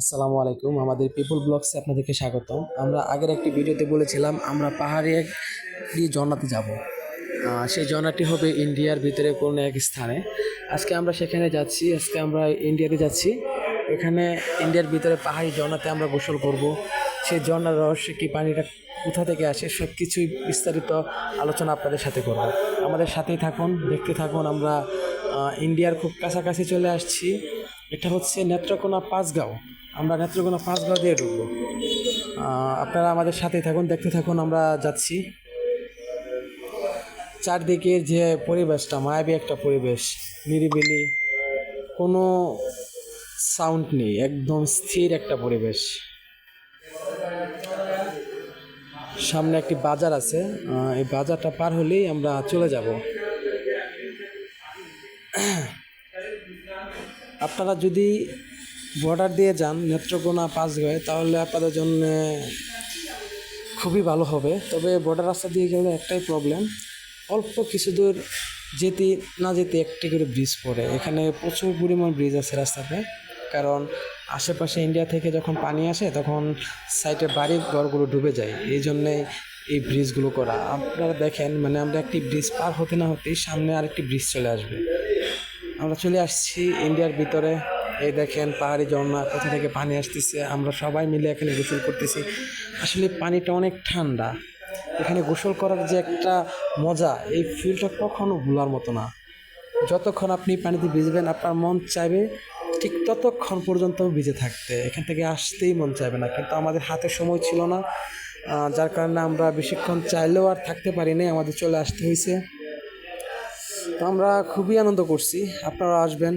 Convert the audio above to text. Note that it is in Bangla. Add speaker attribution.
Speaker 1: আসসালামু আলাইকুম, আমাদের পিপল ব্লগসে আপনাদেরকে স্বাগতম। আমরা আগের একটি ভিডিওতে বলেছিলাম, আমরা পাহাড়ে একটি ঝর্ণাতে যাব। সেই ঝর্ণাটি হবে ইন্ডিয়ার ভিতরে কোনো এক স্থানে। আজকে আমরা সেখানে যাচ্ছি, আজকে আমরা ইন্ডিয়াতে যাচ্ছি। এখানে ইন্ডিয়ার ভিতরে পাহাড়ি ঝর্ণাতে আমরা গোসল করব। সেই ঝর্ণার রহস্য কি পানিটা কোথা থেকে আসে সব কিছুই বিস্তারিত আলোচনা আপনাদের সাথে করব। আমাদের সাথেই থাকুন, দেখতে থাকুন, আমরা ইন্ডিয়ার খুব কাছাকাছি চলে আসছি। এটা হচ্ছে নেত্রকোনা পাঁচগাঁও। আমরা নেত্রকোনা পাঁচগাঁও দিয়ে ঢুকবো। আপনারা আমাদের সাথেই থাকুন, দেখতে থাকুন, আমরা যাচ্ছি। চারদিকের যে পরিবেশটা, মায়াবী একটা পরিবেশ, নিরিবিলি, কোনো সাউন্ড নেই, একদম স্থির একটা পরিবেশ। সামনে একটি বাজার আছে এই বাজারটা পার হলেই আমরা চলে যাব। আপনারা যদি বর্ডার দিয়ে যান, নেত্রকোনা পাস পাঁচগাঁয়ে তাহলে আপনাদের জন্য খুবই ভালো হবে। তবে বর্ডার রাস্তা দিয়ে গেলে একটাই প্রবলেম অল্প কিছু দূর যেতে না যেতে একটি করে ব্রিজ পড়ে। এখানে প্রচুর পরিমাণ ব্রিজ আছে রাস্তাতে, কারণ আশেপাশে ইন্ডিয়া থেকে যখন পানি আসে, তখন সাইডে বাড়ির ঘরগুলো ডুবে যায়। এই জন্যে এই ব্রিজগুলো করা। আপনারা দেখেন মানে আমরা একটি ব্রিজ পার হতে না হতেই সামনে আরেকটি ব্রিজ চলে আসবে। আমরা চলে আসছি ইন্ডিয়ার ভিতরে। এই দেখেন পাহাড়ি ঝর্ণা কোথা থেকে পানি আসতেছে? আমরা সবাই মিলে এখানে গোসল করতেছি। আসলে পানিটা অনেক ঠান্ডা। এখানে গোসল করার যে একটা মজা, এই ফিলটা কখনো ভুলার মতো না। যতক্ষণ আপনি পানিতে ভিজবেন, আপনার মন চাইবে ঠিক ততক্ষণ পর্যন্ত ভিজে থাকতে। এখান থেকে আসতেই মন চাইবে না। কিন্তু আমাদের হাতে সময় ছিল না। যার কারণে আমরা বেশিক্ষণ চাইলেও আর থাকতে পারিনি আমাদের চলে আসতে হয়েছে তো আমরা খুবই আনন্দ করছি। আপনারা আসবেন।